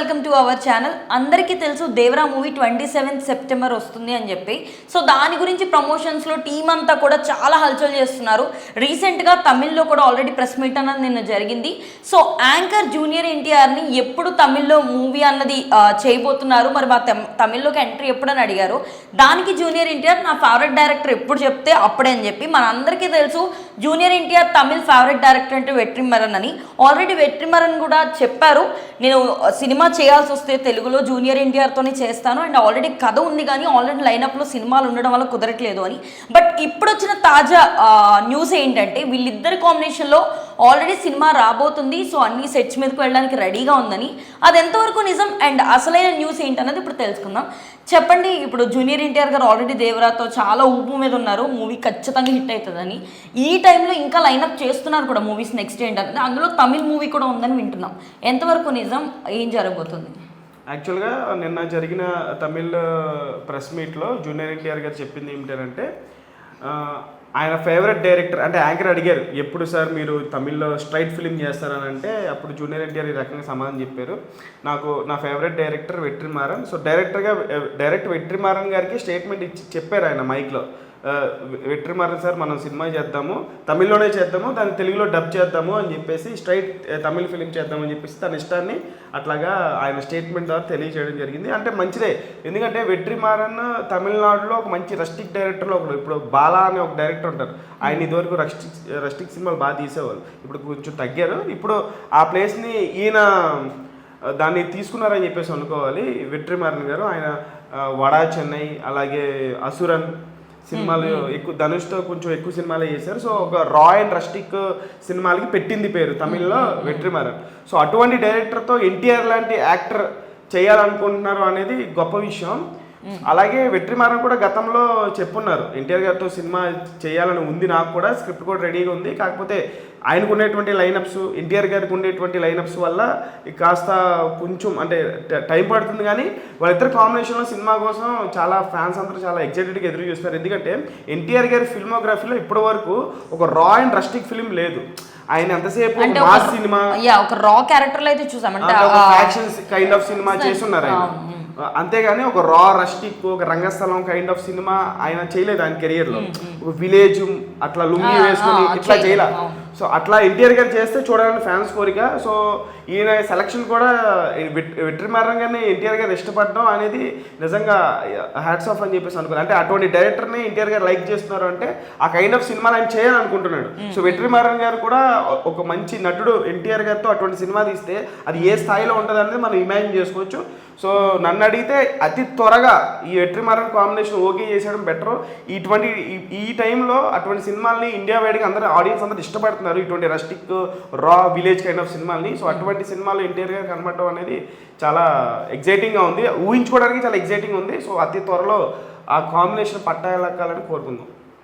Welcome to our channel. అందరికీ తెలుసు Devara movie twenty seventh September వస్తుంది అని చెప్పి. సో దాని గురించి ప్రమోషన్స్లో టీం అంతా కూడా చాలా హల్చల్ చేస్తున్నారు. రీసెంట్గా తమిళ్ళో కూడా ఆల్రెడీ ప్రెస్ మీట్ అన్నది నిన్న జరిగింది. సో యాంకర్ జూనియర్ ఎన్టీఆర్ని ఎప్పుడు తమిళ్ళో మూవీ అన్నది చేయబోతున్నారు. మరి మా తమిళ్ళోకి ఎంట్రీ ఎప్పుడని అడిగారు. దానికి జూనియర్ ఎన్టీఆర్ నా ఫేవరెట్ డైరెక్టర్ ఎప్పుడు చెప్తే అప్పుడే అని చెప్పి. మనందరికీ తెలుసు junior NTR Tamil favourite director అంటే వెట్రిమరన్ అని. ఆల్రెడీ వెట్రిమరన్ కూడా చెప్పారు. నేను సినిమా చేయాల్సి వస్తే తెలుగులో జూనియర్ ఎన్టీఆర్తోనే చేస్తాను. అండ్ ఆల్రెడీ కథ ఉంది కానీ ఆల్రెడీ లైనప్లో సినిమాలు ఉండడం వల్ల కుదరట్లేదు అని. బట్ ఇప్పుడు వచ్చిన తాజా న్యూస్ ఏంటంటే వీళ్ళిద్దరి కాంబినేషన్లో ఆల్రెడీ సినిమా రాబోతుంది. సో అన్ని సెట్స్ మీదకి వెళ్ళడానికి రెడీగా ఉందని. అది ఎంతవరకు నిజం? అండ్ అసలైన న్యూస్ ఏంటన్నది ఇప్పుడు తెలుసుకుందాం. చెప్పండి ఇప్పుడు జూనియర్ ఎన్టీఆర్ గారు ఆల్రెడీ దేవరాతో చాలా ఊపు మీద ఉన్నారు. మూవీ ఖచ్చితంగా హిట్ అవుతుందని. ఈ టైంలో ఇంకా లైనప్ చేస్తున్నారు కూడా మూవీస్ నెక్స్ట్ ఏంటంటే అందులో తమిళ్ మూవీ కూడా ఉందని వింటున్నాం. ఎంతవరకు నిజం? ఏం జరగబోతుంది? యాక్చువల్గా నిన్న జరిగిన తమిళ్ uh, ప్రెస్ మీట్లో జూనియర్ ఎన్టీఆర్ గారు చెప్పింది ఏమిటంటే uh, ఆయన ఫేవరెట్ డైరెక్టర్ అంటే యాంకర్ అడిగారు ఎప్పుడు సార్ మీరు తమిళ్ళో స్ట్రైట్ ఫిలిం చేస్తారని అంటే అప్పుడు జూనియర్ ఎన్టీఆర్ ఈ రకంగా సమాధానం చెప్పారు. నాకు నా ఫేవరెట్ డైరెక్టర్ వెట్రిమారన్ సో డైరెక్టర్గా డైరెక్ట్ వెట్రిమారన్ గారికి స్టేట్మెంట్ ఇచ్చి చెప్పారు ఆయన మైక్లో వెట్రిమారన్ సార్ మనం సినిమా చేద్దాము తమిళ్ళోనే చేద్దాము దాన్ని తెలుగులో డబ్ చేద్దాము అని చెప్పేసి స్ట్రైట్ తమిళ్ ఫిలిం చేద్దామని చెప్పేసి తన ఇష్టాన్ని అట్లాగా ఆయన స్టేట్మెంట్ ద్వారా తెలియజేయడం జరిగింది. అంటే మంచిదే. ఎందుకంటే వెట్రిమారన్ తమిళనాడులో ఒక మంచి రస్టిక్ డైరెక్టర్లో ఒకడు. ఇప్పుడు బాలా అనే ఒక డైరెక్టర్ ఉంటారు. ఆయన ఇదివరకు రస్టిక్ రస్టిక్ సినిమాలు బాగా తీసేవాళ్ళు. ఇప్పుడు కొంచెం తగ్గారు. ఇప్పుడు ఆ ప్లేస్ని ఈయన దాన్ని తీసుకున్నారని చెప్పేసి అనుకోవాలి. వెట్రిమారన్ గారు ఆయన వడా చెన్నై అలాగే అసురన్ సినిమాలు ఎక్కువ ధనుష్తో కొంచెం ఎక్కువ సినిమాలే చేశారు. సో ఒక రా అండ్ రస్టిక్ సినిమాలకి పెట్టింది పేరు తమిళ్ళో వెట్రిమారన్. సో అటువంటి డైరెక్టర్తో ఎన్టీఆర్ లాంటి యాక్టర్ చేయాలనుకుంటున్నారు అనేది గొప్ప విషయం. అలాగే వెట్రిమారన్ కూడా గతంలో చెప్పున్నారు. ఎన్టీఆర్ గారితో సినిమా చేయాలని ఉంది నాకు కూడా స్క్రిప్ట్ కూడా రెడీగా ఉంది. కాకపోతే ఆయనకు ఉండేటువంటి లైనప్స్ ఎన్టీఆర్ గారికి ఉండేటువంటి లైనప్స్ వల్ల కాస్త కొంచెం అంటే ట- పడుతుంది కానీ వాళ్ళిద్దరు కాంబినేషన్లో సినిమా కోసం చాలా ఫ్యాన్స్ అందరూ చాలా ఎగ్జైటెడ్గా ఎదురు చూస్తారు ఎందుకంటే ఎన్టీఆర్ గారి ఫిల్మోగ్రఫీలో ఇప్పటి వరకు ఒక రా అండ్ రస్టిక్ ఫిల్మ్ లేదు. ఆయన ఎంతసేపు మాస్ సినిమా ఒక రా క్యారెక్టర్లో అయితే చూసామంటే కైండ్ ఆఫ్ సినిమా చేస్తున్నారు ఆయన. అంతేగాని ఒక రా రస్టిక్ ఒక రంగస్థలం కైండ్ ఆఫ్ సినిమా ఆయన చేయలేదు ఆయన కెరియర్లో. ఒక విలేజ్ అట్లా లుంగి వేసుకొని ఇట్లా చేయలేదు, చేయలే. సో అట్లా ఎన్టీఆర్ గారు చేస్తే చూడాలని ఫ్యాన్స్ కోరిక. సో ఈయన సెలక్షన్ కూడా వెట్రిమారన్ గారిని ఎన్టీఆర్ గారు ఇష్టపడడం అనేది నిజంగా హ్యాట్స్ ఆఫ్ అని చెప్పేసి అనుకున్నాను అంటే అటువంటి డైరెక్టర్ని ఎన్టీఆర్ గారు లైక్ చేస్తున్నారు అంటే ఆ కైండ్ ఆఫ్ సినిమాలు ఆయన చేయాలనుకుంటున్నాడు. సో వెట్రిమారన్ గారు కూడా ఒక మంచి నటుడు ఎన్టీఆర్ గారితో అటువంటి సినిమా తీస్తే అది ఏ స్థాయిలో ఉంటుంది అనేది మనం ఇమాజిన్ చేసుకోవచ్చు. సో నన్ను అడిగితే అతి త్వరగా ఈ వెట్రిమారన్ కాంబినేషన్ ఓకే చేసేయడం బెటర్ ఇటువంటి ఈ- టైంలో అటువంటి సినిమాల్ని ఇండియా వైడ్గా అందరూ ఆడియన్స్ అందరూ చేస్తున్నారు ఇటువంటి rustic raw village kind of సినిమాల్ని. సో అటువంటి సినిమాలు ఎన్టీఆర్ గారు కనబడటం అనేది చాలా ఎగ్జైటింగ్గా ఉంది. ఊహించుకోవడానికి చాలా ఎగ్జైటింగ్ ఉంది. సో అతి త్వరలో ఆ కాంబినేషన్ పట్టాలక్కాలని కోరుకుందాం.